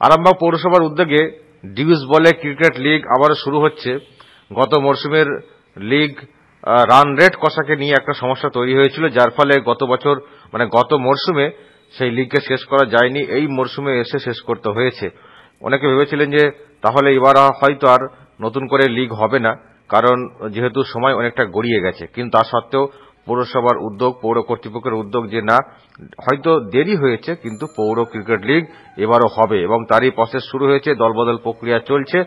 আরামবাগ পৌরসভার উদ্যোগে ডিউস বলে ক্রিকেট লিগ আবারও শুরু হচ্ছে। গত মরশুমের লিগ রান রেট কষাকে নিয়ে একটা সমস্যা তৈরি হয়েছিল, যার ফলে গত বছর মানে গত মরশুমে সেই লিগকে শেষ করা যায়নি, এই মরশুমে এসে শেষ করতে হয়েছে। অনেকে ভেবেছিলেন যে তাহলে এবার হয়তো আর নতুন করে লিগ হবে না, কারণ যেহেতু সময় অনেকটা গড়িয়ে গেছে, কিন্তু তা সত্ত্বেও পৌরসভার উদ্যোগ, পৌর কর্তৃপক্ষের উদ্যোগ যে না, হয়তো দেরি হয়েছে, কিন্তু পৌর ক্রিকেট লিগ এবারও হবে এবং তারই প্রসেস শুরু হয়েছে, দলবদল প্রক্রিয়া চলছে।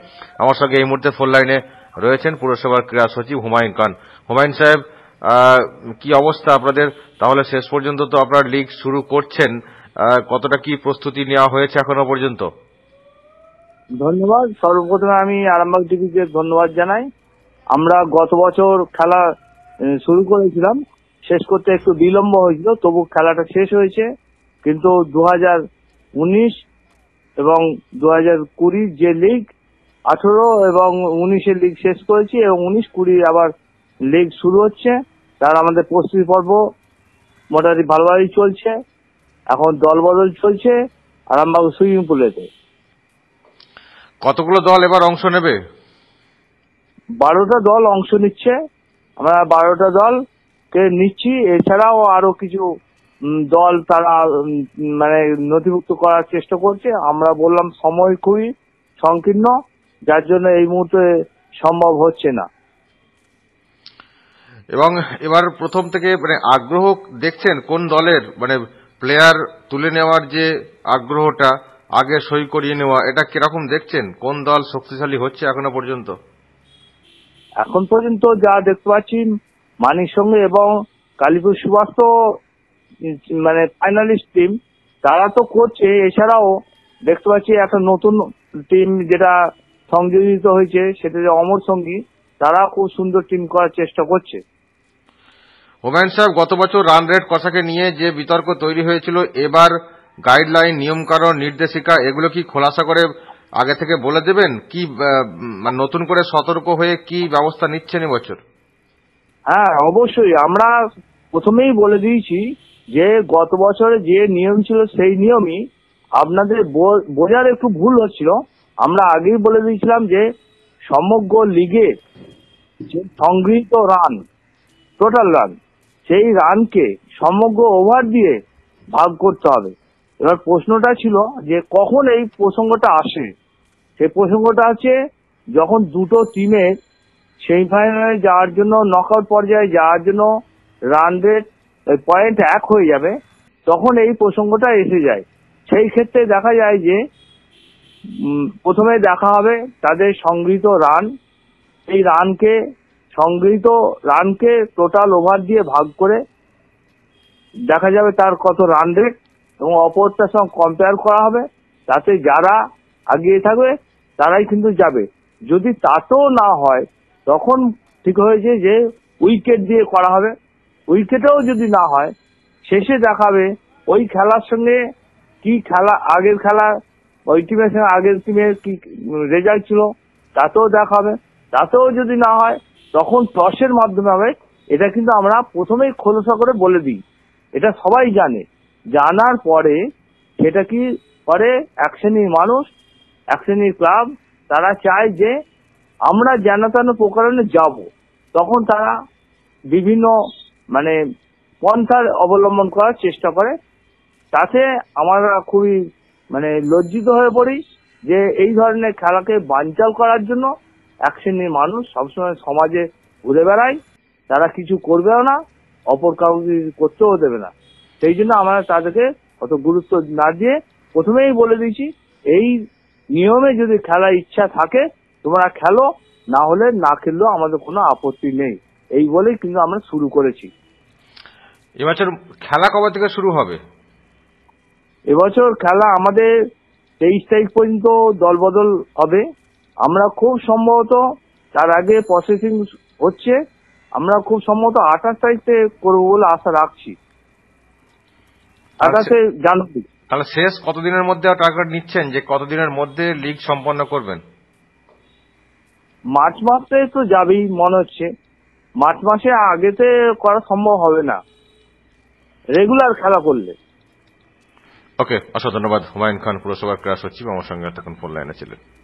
আমার সঙ্গে এই মুহূর্তে ফোন লাইনে রয়েছেন পুরসভার ক্রীড়া সচিব হুমায়ুন খান। হুমায়ুন সাহেব কি অবস্থা আপনাদের? তাহলে শেষ পর্যন্ত তো আপনার লিগ শুরু করছেন কতটা কি প্রস্তুতি নেওয়া হয়েছে এখনও পর্যন্ত? ধন্যবাদ। সর্বপ্রথমে আমি আরামবাগ টিভিকে ধন্যবাদ জানাই। আমরা গত বছর খেলা শুরু করেছিলাম। শেষ করতে একটু বিলম্ব হয়েছিল তবু খেলাটা শেষ হয়েছে। কিন্তু দু উনিশ এবং দু হাজার কুড়ির যে লিগ আঠেরো এবং উনিশের লিগ শেষ করেছি এবং উনিশ কুড়ি আবার লিগ শুরু হচ্ছে। তার আমাদের প্রস্তুতি পর্ব মোটামুটি ভালোভাবেই চলছে। এখন দল বদল চলছে আরামবাগ সুইমিং পুলেতে। কতগুলো দল এবার অংশ নেবে? বারোটা দল অংশ নিচ্ছে। আমরা বারোটা দল নিচ্ছি। এছাড়াও আরও কিছু দল তারা মানে নথিভুক্ত করার চেষ্টা করছে। আমরা বললাম সময় খুবই সংকীর্ণ যার জন্য এই মুহূর্তে সম্ভব হচ্ছে না। এবং এবার প্রথম থেকে মানে আগ্রহ দেখছেন কোন দলের মানে প্লেয়ার তুলে নেওয়ার যে আগ্রহটা আগে সই করিয়ে নেওয়া এটা কীরকম দেখছেন? কোন দল শক্তিশালী হচ্ছে এখনও পর্যন্ত? এখন পর্যন্ত যা দেখতে পাচ্ছি মানিক সঙ্গে এবং কালীপুর সুভাষ তো মানে ফাইনালিস্ট টিম তারা তো করছে এছাড়াও দেখতে পাচ্ছি একটা নতুন টিম যেটা সংযোজিত হয়েছে, সেটা যে অমর সঙ্গী, তারা খুব সুন্দর টিম করার চেষ্টা করছে। হুমায়ুন সাহেব গত বছর রান রেট কষাকে নিয়ে যে বিতর্ক তৈরি হয়েছিল, এবার গাইডলাইন নিয়মকানুন, নির্দেশিকা, এগুলো কি খোলাসা করে আগে থেকে বলে দেবেন? কি নতুন করে সতর্ক হয়ে কি ব্যবস্থা নিচ্ছেন এবছর? হ্যাঁ অবশ্যই। আমরা প্রথমেই বলে দিয়েছি যে, গত বছরে যে নিয়ম ছিল সেই নিয়মই আপনাদের বোঝার একটু ভুল হচ্ছিল। আমরা আগেই বলে দিয়েছিলাম যে, সমগ্র লিগে যে সংগৃহীত রান টোটাল রান সেই রানকে সমগ্র ওভার দিয়ে ভাগ করতে হবে। এবার প্রশ্নটা ছিল যে, কখন এই প্রসঙ্গটা আসে? সেই প্রসঙ্গটা আছে যখন দুটো টিমের সেমিফাইনালে যাওয়ার জন্য নকআউট পর্যায়ে যাওয়ার জন্য রান রেট পয়েন্ট এক হয়ে যাবে। তখন এই প্রসঙ্গটা এসে যায়। সেই ক্ষেত্রে দেখা যায় যে প্রথমে দেখা হবে তাদের সংগৃহীত রান এই রানকে সংগৃহীত রানকে টোটাল ওভার দিয়ে ভাগ করে দেখা যাবে তার কত রান রেট এবং অপরটার সঙ্গে কম্পেয়ার করা হবে। তাতে যারা আগিয়ে থাকবে, তারাই কিন্তু যাবে। যদি তাতেও না হয় তখন ঠিক হয়েছে যে উইকেট দিয়ে করা হবে। উইকেটেও যদি না হয়, শেষে দেখাবে ওই খেলার সঙ্গে কি খেলা, আগের খেলা, ওই টিমের সঙ্গে আগের টিমের কি রেজাল্ট ছিল, তাতেও দেখাবে। তাতেও যদি না হয়, তখন টসের মাধ্যমে হবে। এটা কিন্তু আমরা প্রথমেই খোলসা করে বলে দিই। এটা সবাই জানে। জানার পরে সেটা কি করে? এক শ্রেণির মানুষ, এক শ্রেণির ক্লাব তারা চায় যে আমরা জানাতানো প্রকারণে যাব, তখন তারা বিভিন্ন মানে পন্থার অবলম্বন করার চেষ্টা করে। তাতে আমরা খুবই মানে লজ্জিত হয়ে পড়ি যে এই ধরনের খেলাকে বানচাল করার জন্য এক শ্রেণির মানুষ সবসময় সমাজে ঘুরে বেড়ায়। তারা কিছু করবেও না, অপর কাউকে করতেও দেবে না। সেই জন্য আমরা তাদেরকে অত গুরুত্ব না দিয়ে প্রথমেই বলে দিয়েছি, এই নিয়মে যদি খেলার ইচ্ছা থাকে তোমরা খেলো না হলে না খেললেও আমাদের কোনো আপত্তি নেই। এই বলেই কিন্তু আমরা শুরু করেছি। এবছর খেলা কবে থেকে শুরু হবে? এবছর খেলা আমাদের তেইশ তারিখ পর্যন্ত দলবদল হবে। আমরা খুব সম্ভবত তার আগে প্রসেসিং হচ্ছে। আমরা খুব সম্ভবত আঠাশ তারিখ থেকে করব বলে আশা রাখছি। আঠাশে জানুয়ারি। তাহলে শেষ কতদিনের মধ্যে টার্গেট নিচ্ছেন? যে কতদিনের মধ্যে লিগ সম্পন্ন করবেন? মার্চ মাসে তো যাবেই, মনে হচ্ছে। মার্চ মাসে আগেতে করা সম্ভব হবে না। রেগুলার খেলা করলে। ওকে অসংখ্য ধন্যবাদ। হুমায়ুন খান, পুরসভার ক্রীড়া সচিব, আমার সঙ্গে তখন ফোন লাইনে ছিলেন।